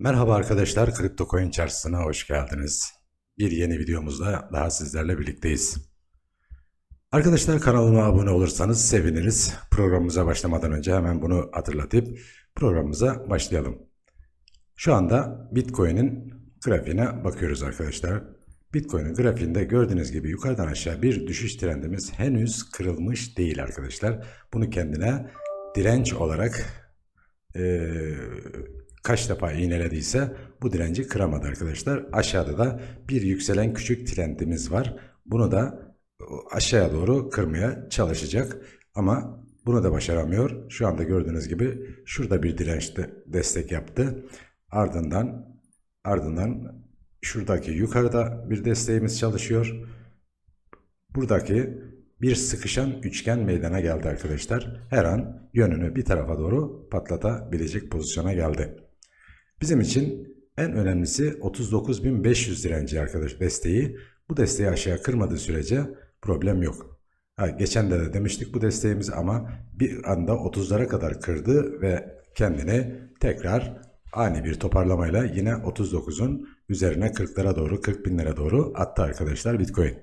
Merhaba arkadaşlar, Kripto Coin Çarşısı'na hoş geldiniz. Bir yeni videomuzda daha sizlerle birlikteyiz. Arkadaşlar kanalıma abone olursanız seviniriz. Programımıza başlamadan önce hemen bunu hatırlatıp programımıza başlayalım. Şu anda Bitcoin'in grafiğine bakıyoruz arkadaşlar. Bitcoin'in grafiğinde gördüğünüz gibi yukarıdan aşağı bir düşüş trendimiz henüz kırılmış değil arkadaşlar. Bunu kendine direnç olarak eee, kaç defa iğnelediyse bu direnci kıramadı arkadaşlar. Aşağıda da bir yükselen küçük trendimiz var. Bunu da aşağıya doğru kırmaya çalışacak. Ama bunu da başaramıyor. Şu anda gördüğünüz gibi şurada bir dirençte destek yaptı. Ardından ardından şuradaki yukarıda bir desteğimiz çalışıyor. Buradaki bir sıkışan üçgen meydana geldi arkadaşlar. Her an yönünü bir tarafa doğru patlatabilecek pozisyona geldi. Bizim için en önemlisi 39.500 direnci arkadaş desteği. Bu desteği aşağı kırmadığı sürece problem yok. Ha, geçen de, de demiştik bu desteğimizi ama bir anda 30'lara kadar kırdı ve kendini tekrar ani bir toparlamayla yine 39'un üzerine 40'lara doğru 40 binlere doğru attı arkadaşlar Bitcoin.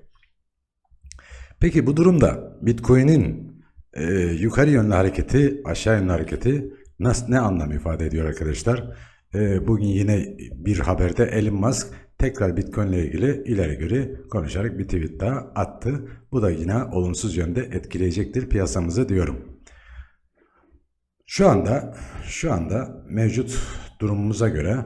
Peki bu durumda Bitcoin'in e, yukarı yönlü hareketi, aşağı yönlü hareketi nasıl, ne anlam ifade ediyor arkadaşlar? E, bugün yine bir haberde Elon Musk tekrar Bitcoin ile ilgili ileri geri konuşarak bir tweet daha attı. Bu da yine olumsuz yönde etkileyecektir piyasamızı diyorum. Şu anda şu anda mevcut durumumuza göre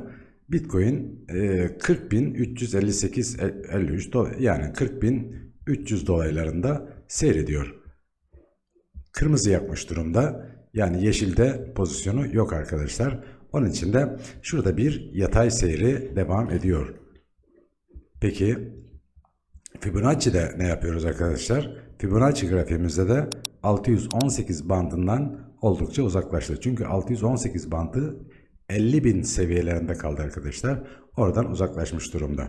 Bitcoin e, 40.358.53 dolar yani 40.300 dolaylarında seyrediyor. Kırmızı yakmış durumda. Yani yeşilde pozisyonu yok arkadaşlar. Onun için de şurada bir yatay seyri devam ediyor. Peki Fibonacci'de ne yapıyoruz arkadaşlar? Fibonacci grafiğimizde de 618 bandından oldukça uzaklaştı. Çünkü 618 bandı 50.000 seviyelerinde kaldı arkadaşlar. Oradan uzaklaşmış durumda.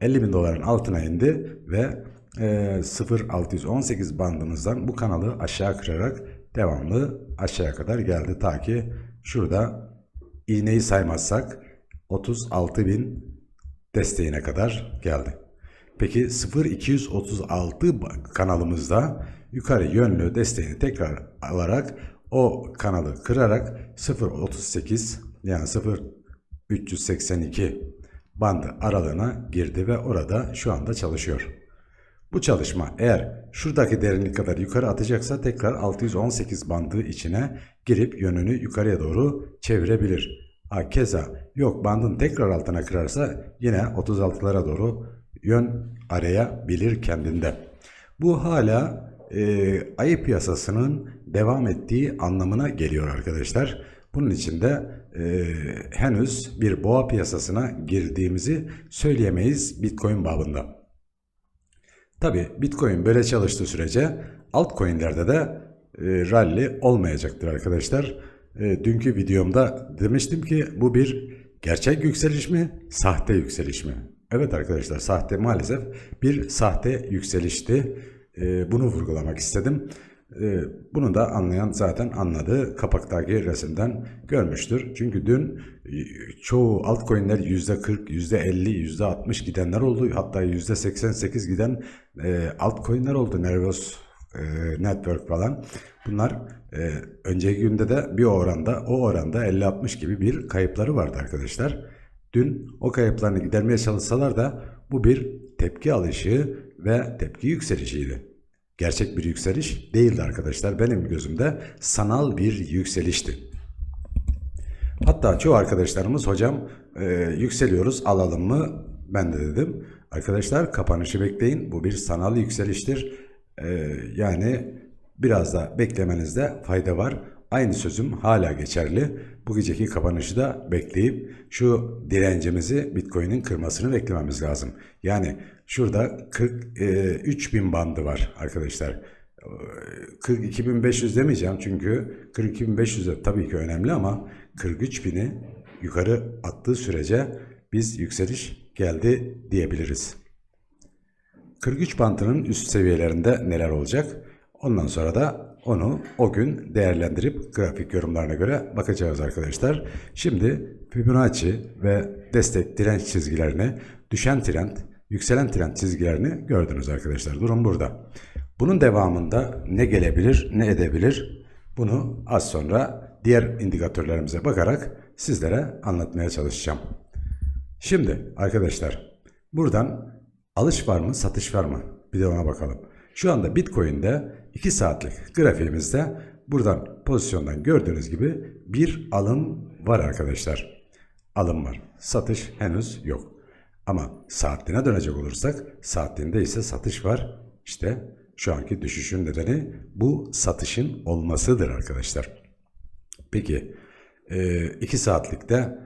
50 bin doların altına indi ve e, 0.618 bandımızdan bu kanalı aşağı kırarak devamlı aşağıya kadar geldi. Ta ki şurada iğneyi saymazsak 36 bin desteğine kadar geldi. Peki 0236 kanalımızda yukarı yönlü desteğini tekrar alarak o kanalı kırarak 038 yani 0382 bandı aralığına girdi ve orada şu anda çalışıyor. Bu çalışma eğer şuradaki derinlik kadar yukarı atacaksa tekrar 618 bandı içine girip yönünü yukarıya doğru çevirebilir. Ha, keza yok bandın tekrar altına kırarsa yine 36'lara doğru yön arayabilir kendinde. Bu hala e, ayı piyasasının devam ettiği anlamına geliyor arkadaşlar. Bunun için de e, henüz bir boğa piyasasına girdiğimizi söyleyemeyiz Bitcoin babında. Tabi Bitcoin böyle çalıştığı sürece altcoin'lerde de e, rally olmayacaktır arkadaşlar. E, dünkü videomda demiştim ki bu bir gerçek yükseliş mi, sahte yükseliş mi? Evet arkadaşlar sahte maalesef bir sahte yükselişti. E, bunu vurgulamak istedim. E, bunu da anlayan zaten anladı. Kapaktaki resimden görmüştür. Çünkü dün e, çoğu altcoin'ler %40, %50, %60 gidenler oldu. Hatta %88 giden e, altcoin'ler oldu. Nervos e, Network falan. Bunlar e, önceki günde de bir oranda o oranda 50-60 gibi bir kayıpları vardı arkadaşlar. Dün o kayıplarını gidermeye çalışsalar da bu bir tepki alışı ve tepki yükselişiydi. Gerçek bir yükseliş değildi arkadaşlar. Benim gözümde sanal bir yükselişti. Hatta çoğu arkadaşlarımız hocam e, yükseliyoruz alalım mı? Ben de dedim. Arkadaşlar kapanışı bekleyin. Bu bir sanal yükseliştir. E, yani biraz da beklemenizde fayda var. Aynı sözüm hala geçerli. Bu geceki kapanışı da bekleyip şu direncimizi Bitcoin'in kırmasını beklememiz lazım. Yani şurada 43 bin bandı var arkadaşlar. 42.500 demeyeceğim çünkü 42.500 de tabii ki önemli ama 43 bini yukarı attığı sürece biz yükseliş geldi diyebiliriz. 43 bantının üst seviyelerinde neler olacak? Ondan sonra da onu o gün değerlendirip grafik yorumlarına göre bakacağız arkadaşlar. Şimdi Fibonacci ve destek direnç çizgilerini, düşen trend, yükselen trend çizgilerini gördünüz arkadaşlar. Durum burada. Bunun devamında ne gelebilir, ne edebilir? Bunu az sonra diğer indikatörlerimize bakarak sizlere anlatmaya çalışacağım. Şimdi arkadaşlar buradan alış var mı, satış var mı? Bir de ona bakalım. Şu anda Bitcoin'de 2 saatlik grafiğimizde buradan pozisyondan gördüğünüz gibi bir alım var arkadaşlar. Alım var. Satış henüz yok. Ama saatliğine dönecek olursak saatliğinde ise satış var. İşte şu anki düşüşün nedeni bu satışın olmasıdır arkadaşlar. Peki 2 saatlikte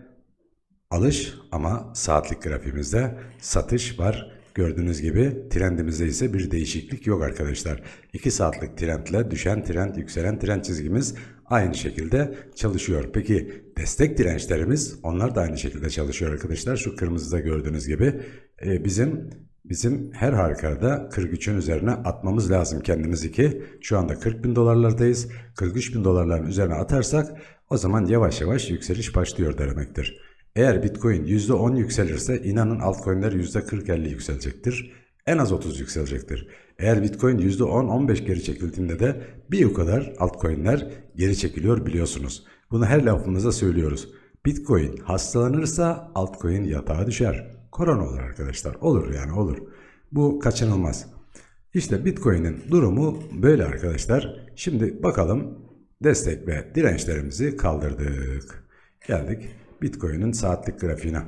alış ama saatlik grafiğimizde satış var. Gördüğünüz gibi trendimizde ise bir değişiklik yok arkadaşlar. 2 saatlik trendle düşen trend, yükselen trend çizgimiz aynı şekilde çalışıyor. Peki destek dirençlerimiz onlar da aynı şekilde çalışıyor arkadaşlar. Şu kırmızıda gördüğünüz gibi e, bizim bizim her halükarda 43'ün üzerine atmamız lazım kendimizi ki şu anda 40 bin dolarlardayız. 43 bin dolarların üzerine atarsak o zaman yavaş yavaş yükseliş başlıyor demektir. Eğer Bitcoin %10 yükselirse inanın altcoin'ler %40-50 yükselecektir. En az 30 yükselecektir. Eğer Bitcoin %10-15 geri çekildiğinde de bir o kadar altcoin'ler geri çekiliyor biliyorsunuz. Bunu her lafımızda söylüyoruz. Bitcoin hastalanırsa altcoin yatağa düşer. Korona olur arkadaşlar. Olur yani olur. Bu kaçınılmaz. İşte Bitcoin'in durumu böyle arkadaşlar. Şimdi bakalım destek ve dirençlerimizi kaldırdık. Geldik Bitcoin'in saatlik grafiğine.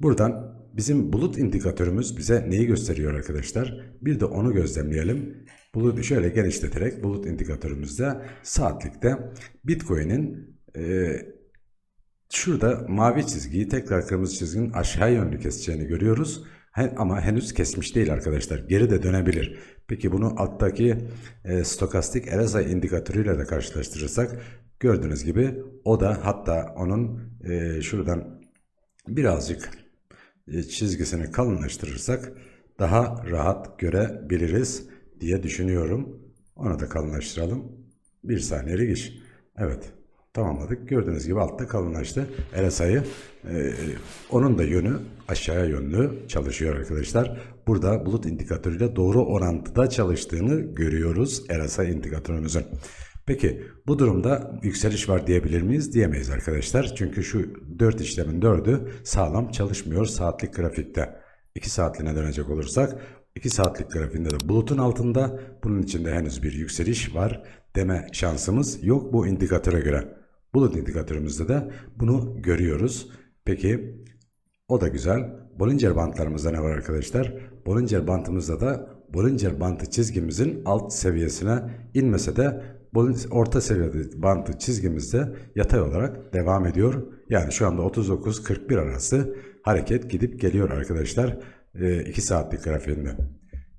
Buradan bizim bulut indikatörümüz bize neyi gösteriyor arkadaşlar? Bir de onu gözlemleyelim. Bulut şöyle genişleterek bulut indikatörümüzde saatlikte Bitcoin'in e, şurada mavi çizgiyi tekrar kırmızı çizginin aşağı yönlü keseceğini görüyoruz. Ama henüz kesmiş değil arkadaşlar. Geri de dönebilir. Peki bunu alttaki e, stokastik RSI indikatörüyle de karşılaştırırsak gördüğünüz gibi o da hatta onun e, şuradan birazcık e, çizgisini kalınlaştırırsak daha rahat görebiliriz diye düşünüyorum. Onu da kalınlaştıralım. Bir saniyelik iş. Evet tamamladık. Gördüğünüz gibi altta kalınlaştı. RSI'yi e, onun da yönü aşağıya yönlü çalışıyor arkadaşlar. Burada bulut indikatörüyle doğru orantıda çalıştığını görüyoruz RSI indikatörümüzün. Peki bu durumda yükseliş var diyebilir miyiz? Diyemeyiz arkadaşlar. Çünkü şu 4 işlemin 4'ü sağlam çalışmıyor saatlik grafikte. 2 saatliğine dönecek olursak 2 saatlik grafiğinde de bulutun altında bunun içinde henüz bir yükseliş var deme şansımız yok bu indikatöre göre. Bulut indikatörümüzde de bunu görüyoruz. Peki o da güzel. Bollinger bantlarımızda ne var arkadaşlar? Bollinger bantımızda da Bollinger bantı çizgimizin alt seviyesine inmese de Bollinger- orta seviyede bantı çizgimizde yatay olarak devam ediyor. Yani şu anda 39-41 arası hareket gidip geliyor arkadaşlar 2 saatlik grafiğinde.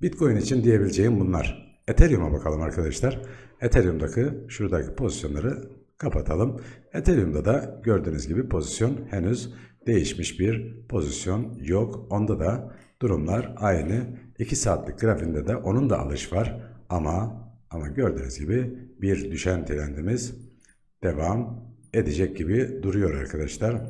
Bitcoin için diyebileceğim bunlar. Ethereum'a bakalım arkadaşlar. Ethereum'daki şuradaki pozisyonları kapatalım. Ethereum'da da gördüğünüz gibi pozisyon henüz değişmiş bir pozisyon yok. Onda da durumlar aynı. 2 saatlik grafiğinde de onun da alış var ama ama gördüğünüz gibi bir düşen trendimiz devam edecek gibi duruyor arkadaşlar.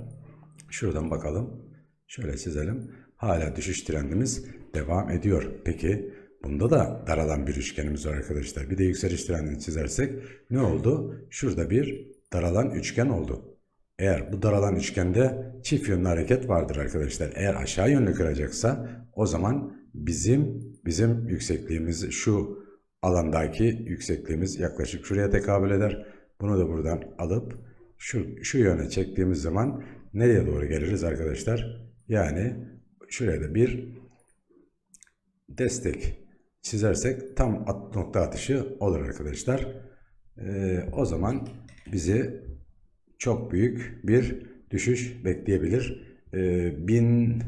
Şuradan bakalım. Şöyle çizelim. Hala düşüş trendimiz devam ediyor. Peki bunda da daralan bir üçgenimiz var arkadaşlar. Bir de yükseliş trendini çizersek ne oldu? Şurada bir daralan üçgen oldu. Eğer bu daralan üçgende çift yönlü hareket vardır arkadaşlar. Eğer aşağı yönlü kıracaksa o zaman bizim bizim yüksekliğimiz şu alandaki yüksekliğimiz yaklaşık şuraya tekabül eder. Bunu da buradan alıp şu, şu yöne çektiğimiz zaman nereye doğru geliriz arkadaşlar? Yani şuraya da bir destek çizersek tam at, nokta atışı olur arkadaşlar. Ee, o zaman bizi çok büyük bir düşüş bekleyebilir. Ee, bin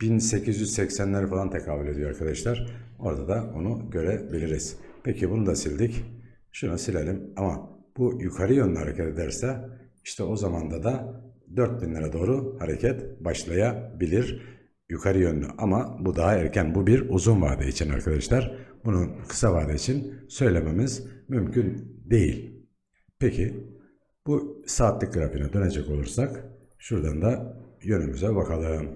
1880'ler falan tekabül ediyor arkadaşlar. Orada da onu görebiliriz. Peki bunu da sildik. Şunu silelim ama bu yukarı yönlü hareket ederse işte o zamanda da 4000 lira doğru hareket başlayabilir yukarı yönlü ama bu daha erken bu bir uzun vade için arkadaşlar bunu kısa vade için söylememiz mümkün değil. Peki bu saatlik grafiğine dönecek olursak şuradan da yönümüze bakalım.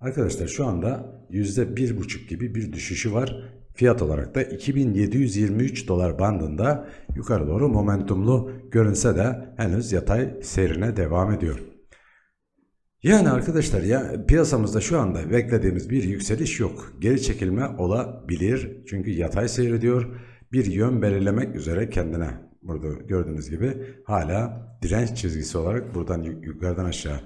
Arkadaşlar şu anda %1,5 gibi bir düşüşü var. Fiyat olarak da 2723 dolar bandında yukarı doğru momentumlu görünse de henüz yatay seyrine devam ediyor. Yani arkadaşlar ya piyasamızda şu anda beklediğimiz bir yükseliş yok. Geri çekilme olabilir. Çünkü yatay seyrediyor. Bir yön belirlemek üzere kendine burada gördüğünüz gibi hala direnç çizgisi olarak buradan yu- yukarıdan aşağı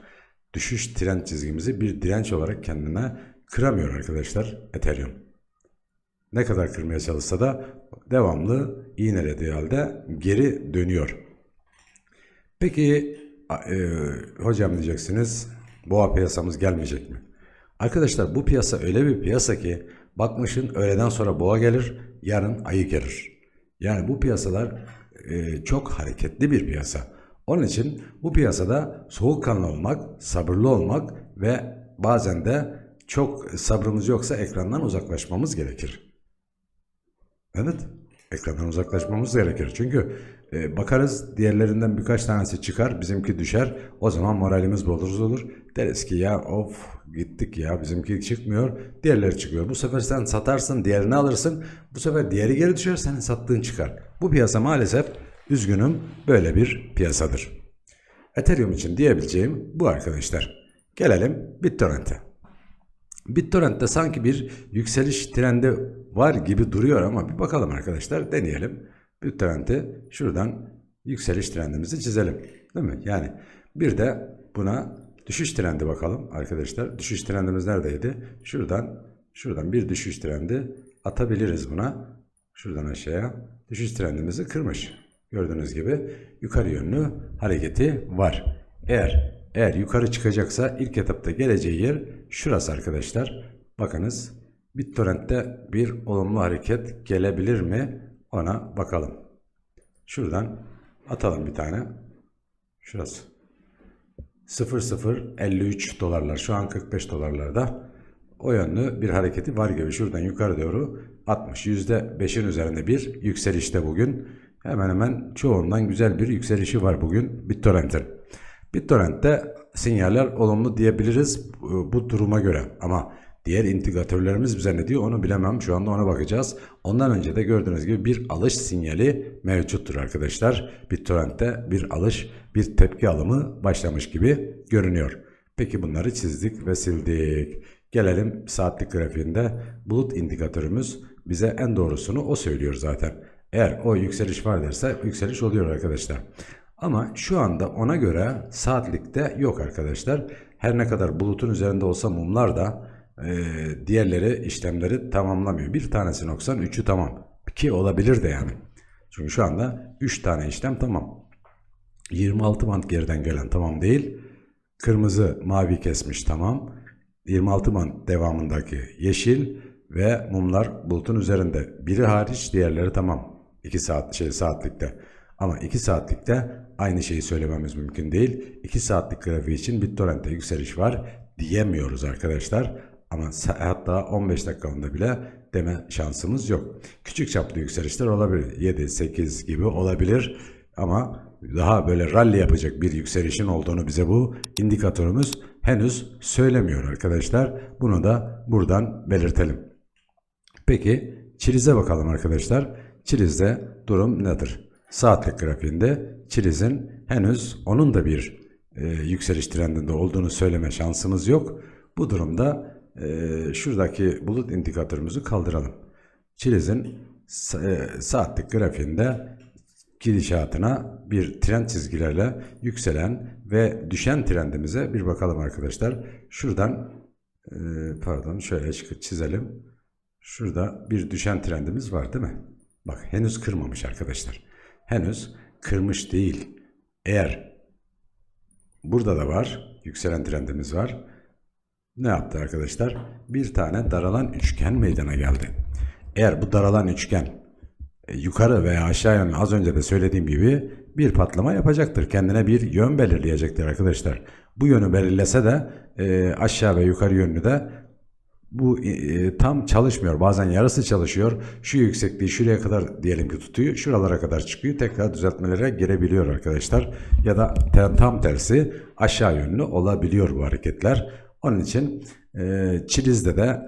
düşüş trend çizgimizi bir direnç olarak kendine kıramıyor arkadaşlar Ethereum. Ne kadar kırmaya çalışsa da devamlı iğnelediği halde geri dönüyor. Peki e, hocam diyeceksiniz boğa piyasamız gelmeyecek mi? Arkadaşlar bu piyasa öyle bir piyasa ki bakmışın öğleden sonra boğa gelir yarın ayı gelir. Yani bu piyasalar e, çok hareketli bir piyasa. Onun için bu piyasada soğukkanlı olmak, sabırlı olmak ve bazen de çok sabrımız yoksa ekrandan uzaklaşmamız gerekir. Evet. Ekrandan uzaklaşmamız gerekir. Çünkü e, bakarız diğerlerinden birkaç tanesi çıkar, bizimki düşer. O zaman moralimiz bozulur. Deriz ki ya of gittik ya bizimki çıkmıyor, diğerleri çıkıyor. Bu sefer sen satarsın, diğerini alırsın. Bu sefer diğeri geri düşer, senin sattığın çıkar. Bu piyasa maalesef üzgünüm böyle bir piyasadır. Ethereum için diyebileceğim bu arkadaşlar. Gelelim BitTorrent'e. BitTorrent'te sanki bir yükseliş trendi var gibi duruyor ama bir bakalım arkadaşlar deneyelim. BitTorrent'i şuradan yükseliş trendimizi çizelim. Değil mi? Yani bir de buna düşüş trendi bakalım arkadaşlar. Düşüş trendimiz neredeydi? Şuradan şuradan bir düşüş trendi atabiliriz buna. Şuradan aşağıya düşüş trendimizi kırmış. Gördüğünüz gibi yukarı yönlü hareketi var. Eğer eğer yukarı çıkacaksa ilk etapta geleceği yer şurası arkadaşlar. Bakınız BitTorrent'te bir olumlu hareket gelebilir mi? Ona bakalım. Şuradan atalım bir tane. Şurası. 0053 dolarlar. Şu an 45 dolarlarda. O yönlü bir hareketi var gibi. Şuradan yukarı doğru 60. %5'in üzerinde bir yükselişte bugün. Hemen hemen çoğundan güzel bir yükselişi var bugün BitTorrent'in. BitTorrent'te sinyaller olumlu diyebiliriz bu duruma göre. Ama diğer indikatörlerimiz bize ne diyor onu bilemem. Şu anda ona bakacağız. Ondan önce de gördüğünüz gibi bir alış sinyali mevcuttur arkadaşlar. BitTorrent'te bir alış, bir tepki alımı başlamış gibi görünüyor. Peki bunları çizdik ve sildik. Gelelim saatlik grafiğinde bulut indikatörümüz bize en doğrusunu o söylüyor zaten. Eğer o yükseliş var derse yükseliş oluyor arkadaşlar. Ama şu anda ona göre saatlikte yok arkadaşlar. Her ne kadar bulutun üzerinde olsa mumlar da e, diğerleri işlemleri tamamlamıyor. Bir tanesi noksan, üçü tamam. Ki olabilir de yani. Çünkü şu anda 3 tane işlem tamam. 26 band geriden gelen tamam değil. Kırmızı mavi kesmiş tamam. 26 band devamındaki yeşil ve mumlar bulutun üzerinde. Biri hariç diğerleri tamam. 2 saat şey saatlikte. Ama 2 saatlikte aynı şeyi söylememiz mümkün değil. 2 saatlik grafiği için BitTorrent'te yükseliş var diyemiyoruz arkadaşlar. Ama hatta 15 dakikalığında bile deme şansımız yok. Küçük çaplı yükselişler olabilir. 7, 8 gibi olabilir. Ama daha böyle rally yapacak bir yükselişin olduğunu bize bu indikatörümüz henüz söylemiyor arkadaşlar. Bunu da buradan belirtelim. Peki çilize bakalım arkadaşlar. Çilizde durum nedir? Saatlik grafiğinde çilizin henüz onun da bir e, yükseliş trendinde olduğunu söyleme şansımız yok. Bu durumda e, şuradaki bulut indikatörümüzü kaldıralım. Çilizin e, saatlik grafiğinde gidişatına bir trend çizgilerle yükselen ve düşen trendimize bir bakalım arkadaşlar. Şuradan e, pardon şöyle çizelim. Şurada bir düşen trendimiz var değil mi? Bak henüz kırmamış arkadaşlar. Henüz kırmış değil. Eğer burada da var, yükselen trendimiz var. Ne yaptı arkadaşlar? Bir tane daralan üçgen meydana geldi. Eğer bu daralan üçgen e, yukarı veya aşağı yönlü az önce de söylediğim gibi bir patlama yapacaktır. Kendine bir yön belirleyecektir arkadaşlar. Bu yönü belirlese de e, aşağı ve yukarı yönlü de bu e, tam çalışmıyor. Bazen yarısı çalışıyor. Şu yüksekliği şuraya kadar diyelim ki tutuyor. Şuralara kadar çıkıyor. Tekrar düzeltmelere girebiliyor arkadaşlar. Ya da tam tersi aşağı yönlü olabiliyor bu hareketler. Onun için e, çilizde de e,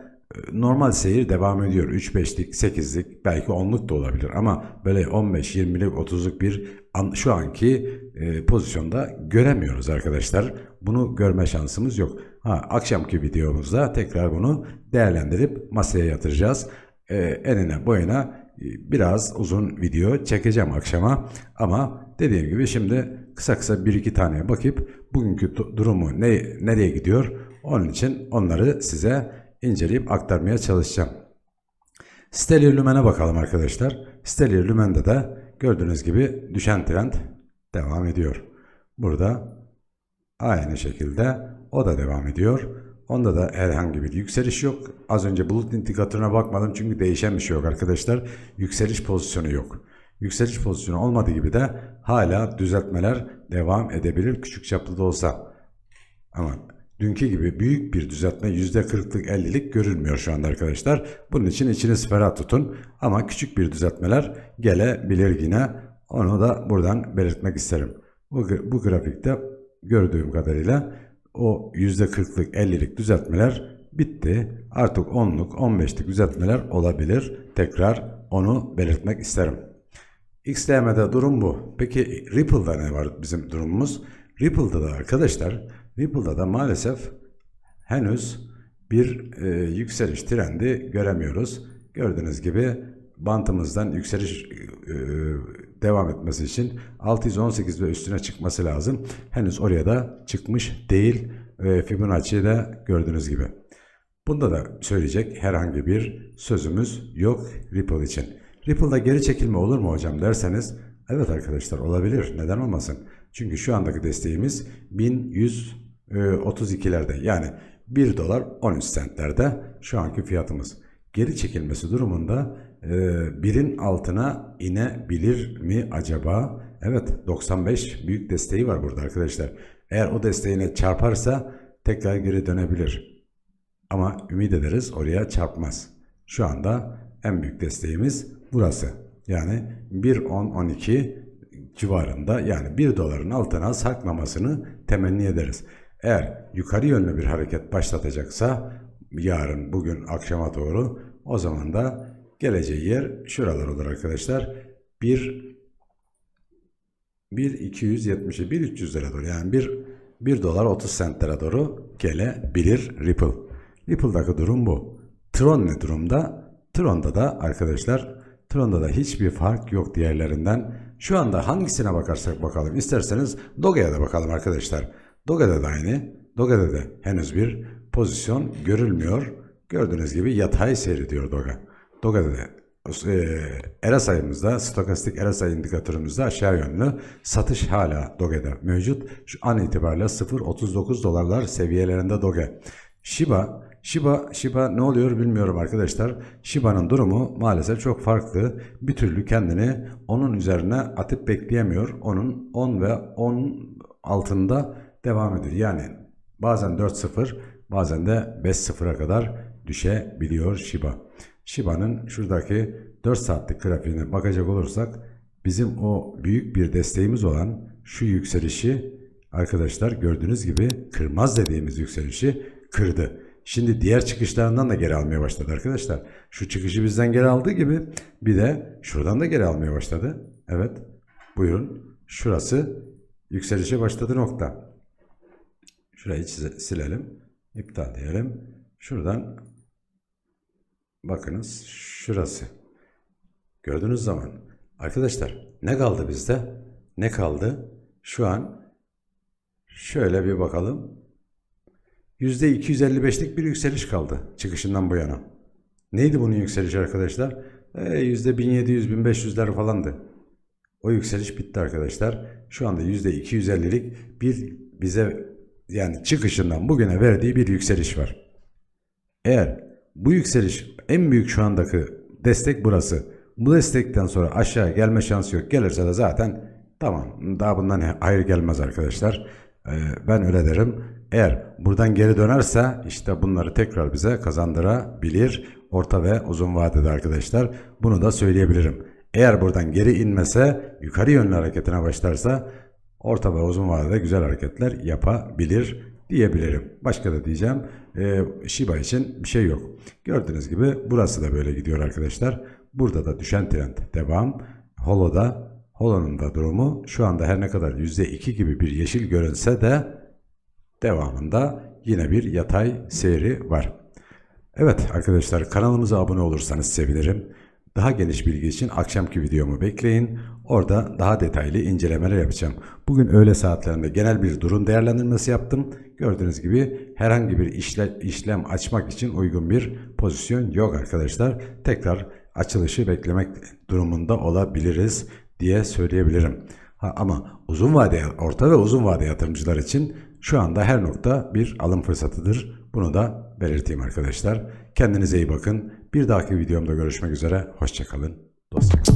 normal seyir devam ediyor. 3-5'lik, 8'lik belki 10'luk da olabilir. Ama böyle 15, 20'lik, 30'luk bir an, şu anki e, pozisyonda göremiyoruz arkadaşlar. Bunu görme şansımız yok. Ha, akşamki videomuzda tekrar bunu değerlendirip masaya yatıracağız. E, enine boyuna e, biraz uzun video çekeceğim akşama. Ama dediğim gibi şimdi kısa kısa bir iki taneye bakıp bugünkü du- durumu ne, nereye gidiyor onun için onları size inceleyip aktarmaya çalışacağım. Stellar Lumen'e bakalım arkadaşlar. Stellar Lumen'de de gördüğünüz gibi düşen trend devam ediyor. Burada aynı şekilde o da devam ediyor. Onda da herhangi bir yükseliş yok. Az önce bulut indikatörüne bakmadım çünkü değişen bir şey yok arkadaşlar. Yükseliş pozisyonu yok. Yükseliş pozisyonu olmadığı gibi de hala düzeltmeler devam edebilir küçük çaplı da olsa. Ama dünkü gibi büyük bir düzeltme %40'lık 50'lik görülmüyor şu anda arkadaşlar. Bunun için içiniz ferah tutun. Ama küçük bir düzeltmeler gelebilir yine. Onu da buradan belirtmek isterim. Bu, bu grafikte gördüğüm kadarıyla o %40'lık 50'lik düzeltmeler bitti. Artık 10'luk 15'lik düzeltmeler olabilir. Tekrar onu belirtmek isterim. XLM'de durum bu. Peki Ripple'da ne var bizim durumumuz? Ripple'da da arkadaşlar, Ripple'da da maalesef henüz bir e, yükseliş trendi göremiyoruz. Gördüğünüz gibi bantımızdan yükseliş e, devam etmesi için 618 ve üstüne çıkması lazım. Henüz oraya da çıkmış değil. E, Fibonacci'yi de gördüğünüz gibi. Bunda da söyleyecek herhangi bir sözümüz yok Ripple için. Ripple'da geri çekilme olur mu hocam derseniz evet arkadaşlar olabilir. Neden olmasın? Çünkü şu andaki desteğimiz 1132'lerde yani 1 dolar 13 centlerde şu anki fiyatımız. Geri çekilmesi durumunda e, birin altına inebilir mi acaba? Evet 95 büyük desteği var burada arkadaşlar. Eğer o desteğine çarparsa tekrar geri dönebilir. Ama ümit ederiz oraya çarpmaz. Şu anda en büyük desteğimiz burası. Yani 1.10-12 civarında yani 1 doların altına sarkmamasını temenni ederiz. Eğer yukarı yönlü bir hareket başlatacaksa yarın bugün akşama doğru o zaman da geleceği yer şuralar olur arkadaşlar. 1 1 270'e 1 300'lere doğru yani 1 1 dolar 30 centlere doğru gelebilir Ripple. Ripple'daki durum bu. Tron ne durumda? Tron'da da arkadaşlar Tron'da da hiçbir fark yok diğerlerinden. Şu anda hangisine bakarsak bakalım. İsterseniz Doga'ya da bakalım arkadaşlar. Doga'da da aynı. Doga'da da henüz bir pozisyon görülmüyor. Gördüğünüz gibi yatay seyrediyor Doga. Doga'da da e, era sayımızda, stokastik era sayı indikatörümüzde aşağı yönlü satış hala Doge'de mevcut. Şu an itibariyle 0.39 dolarlar seviyelerinde Doge. Shiba, Shiba, Shiba ne oluyor bilmiyorum arkadaşlar. Shiba'nın durumu maalesef çok farklı. Bir türlü kendini onun üzerine atıp bekleyemiyor. Onun 10 ve 10 altında devam ediyor. Yani bazen 4-0 bazen de 5-0'a kadar düşebiliyor Shiba. Shiba'nın şuradaki 4 saatlik grafiğine bakacak olursak bizim o büyük bir desteğimiz olan şu yükselişi arkadaşlar gördüğünüz gibi kırmaz dediğimiz yükselişi kırdı. Şimdi diğer çıkışlarından da geri almaya başladı arkadaşlar. Şu çıkışı bizden geri aldığı gibi bir de şuradan da geri almaya başladı. Evet buyurun şurası yükselişe başladı nokta. Şurayı silelim. iptal diyelim. Şuradan bakınız şurası. Gördüğünüz zaman arkadaşlar ne kaldı bizde? Ne kaldı? Şu an şöyle bir bakalım. %255'lik bir yükseliş kaldı çıkışından bu yana. Neydi bunun yükselişi arkadaşlar? E, %1700-1500'ler falandı. O yükseliş bitti arkadaşlar. Şu anda %250'lik bir bize yani çıkışından bugüne verdiği bir yükseliş var. Eğer bu yükseliş en büyük şu andaki destek burası. Bu destekten sonra aşağı gelme şansı yok. Gelirse de zaten tamam daha bundan hayır gelmez arkadaşlar. Ee, ben öyle derim. Eğer buradan geri dönerse işte bunları tekrar bize kazandırabilir orta ve uzun vadede arkadaşlar. Bunu da söyleyebilirim. Eğer buradan geri inmese yukarı yönlü hareketine başlarsa orta ve uzun vadede güzel hareketler yapabilir diyebilirim. Başka da diyeceğim e, Shiba için bir şey yok. Gördüğünüz gibi burası da böyle gidiyor arkadaşlar. Burada da düşen trend devam. Holo'da Holo'nun da durumu şu anda her ne kadar %2 gibi bir yeşil görünse de devamında yine bir yatay seyri var. Evet arkadaşlar kanalımıza abone olursanız sevinirim. Daha geniş bilgi için akşamki videomu bekleyin. Orada daha detaylı incelemeler yapacağım. Bugün öğle saatlerinde genel bir durum değerlendirmesi yaptım. Gördüğünüz gibi herhangi bir işle, işlem açmak için uygun bir pozisyon yok arkadaşlar. Tekrar açılışı beklemek durumunda olabiliriz diye söyleyebilirim. Ha, ama uzun vade, orta ve uzun vade yatırımcılar için şu anda her nokta bir alım fırsatıdır. Bunu da belirteyim arkadaşlar. Kendinize iyi bakın. Bir dahaki videomda görüşmek üzere. Hoşçakalın. Dostçakalın.